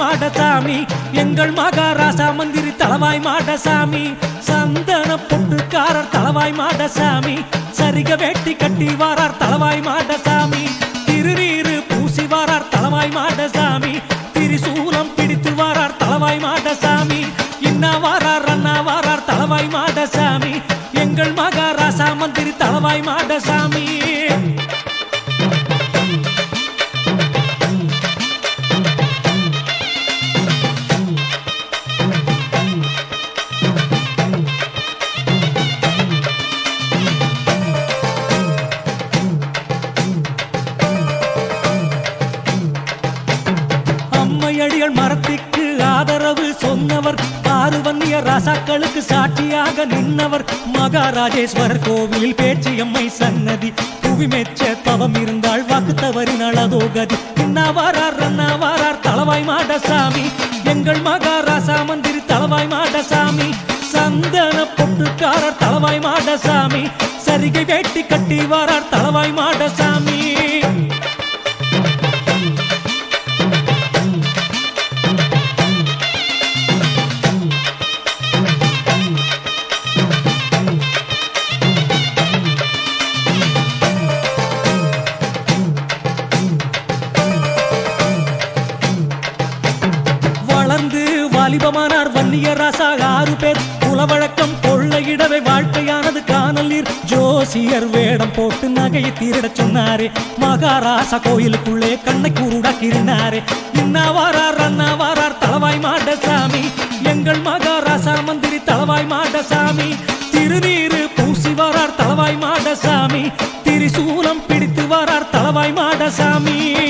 மாடசாமி எங்கள் மகாராசா மந்திரி தளவாய் மாடசாமி சந்தன பொட்டுக்காரர் தளவாய் மாடசாமி சரிக வேட்டி கட்டி வாரார் தளவாய் மாடசாமி திருநீரு பூசி வாரார் தளவாய் மாடசாமி திரிசூலம் பிடித்து வாரார் தளவாய் மாடசாமி இன்னா வாரார் அண்ணா வாரார் தளவாய் மாடசாமி எங்கள் மகாராசா மந்திரி தளவாய் மாடசாமி புயல் மரத்திற்கு ஆதரவு சொன்னவர் ஆறு ராசாக்களுக்கு சாட்சியாக நின்னவர் மகாராஜேஸ்வரர் கோவில் பேச்சியம்மை சன்னதி புவி மெச்ச தவம் இருந்தாள் வாக்கு தவறினாள் அதோ கதி இன்னா வாரார் அண்ணா தளவாய் மாடசாமி எங்கள் மகாராசா மந்திரி தளவாய் மாடசாமி சந்தன பொட்டுக்காரர் தளவாய் மாடசாமி சரிகை வேட்டி கட்டி வாரார் தளவாய் மாடசாமி வளர்ந்து வாலிபமானார் வன்னியராசா ஆறு பேர். குலவழக்கம் கொள்ளையிடவே வாழ்க்கையானது காணல் நீர் ஜோசியர் வேடம் போட்டு நகையை தீரிடச் சொன்னாரே. மகாராசா கோயிலுக்குள்ளே கண்ணை கூருடாக்கினாரே. இன்னா வாரார் அண்ணா வாரார் தளவாய் மாடசாமி எங்கள் மகாராசா மந்திரி தளவாய் மாடசாமி திருநீரு பூசி வாரார் தளவாய் மாடசாமி திரிசூலம் பிடித்து வரார் தலவாய் மாடசாமி விஜய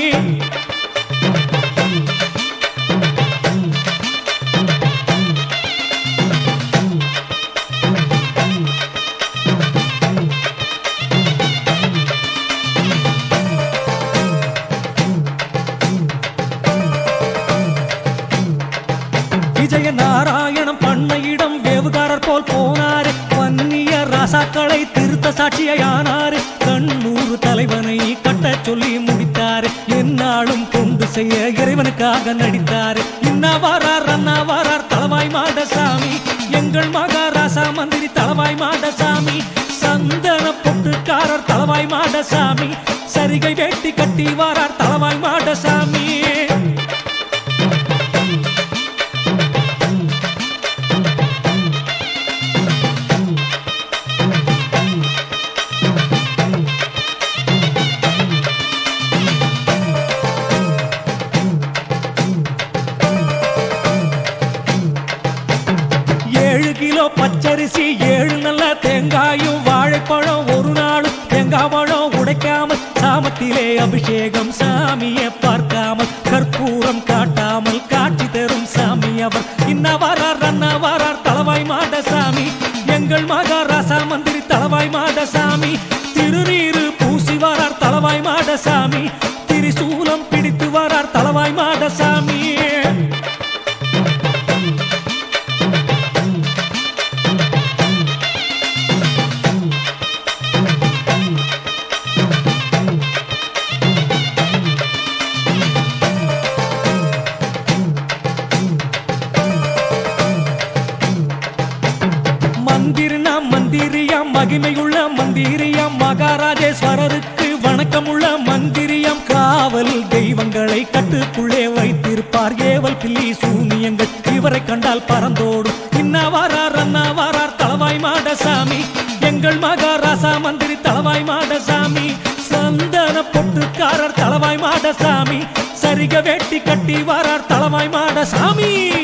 போல் போனாரு. வன்னிய ராசாக்களை திருத்த சாட்சியானாரு. கண்ணூறு தலைவனை கட்ட சொல்லி முடித்தாரு. என்னாலும் கொண்டு செய்ய இறைவனுக்காக நடித்தாரு. இன்னா வாரார் அண்ணா வாரார் தளவாய் மாடசாமி. எங்கள் மகாராசா மந்திரி தளவாய் மாடசாமி. சந்தன பொட்டுக்காரர் தளவாய் மாடசாமி. சரிகை வேட்டி கட்டி வாரார் தளவாய் மாடசாமி. அரிசி ஏழு நல்ல தேங்காயும் வாழைப்பழம் ஒரு நாளும் தேங்காய் பழம் உடைக்காம சாமத்திலே அபிஷேகம் சாமியை பார்க்காமல் கற்பூரம் காட்டாமல் காட்சி தரும் சாமி அவர். இன்ன வரார் அண்ணா வாரார் தளவாய் மாடசாமி எங்கள் மகாராசா மந்திரி தலவாய் மாத சாமி. திருநீரு பூசி வரார் தலவாய் மாடசாமி சாமி. மகிமையுள்ள மந்திரியம். மகாராஜேஸ்வரருக்கு வணக்கமுள்ள மந்திரியம். காவல் தெய்வங்களை கட்டுக்குள்ளே வைத்திருப்பார். ஏவல் பில்லி சூனியங்கள் இவரை கண்டால் பறந்தோடும் இன்னா அண்ணாவாரார் தலவாய் மாடசாமி. எங்கள் மகாராசா மந்திரி தலவாய் மாடசாமி. சந்தன பொட்டுக்காரர் தலவாய் மாடசாமி. சரிக வேட்டி கட்டி வாரார் தலவாய் மாடசாமி.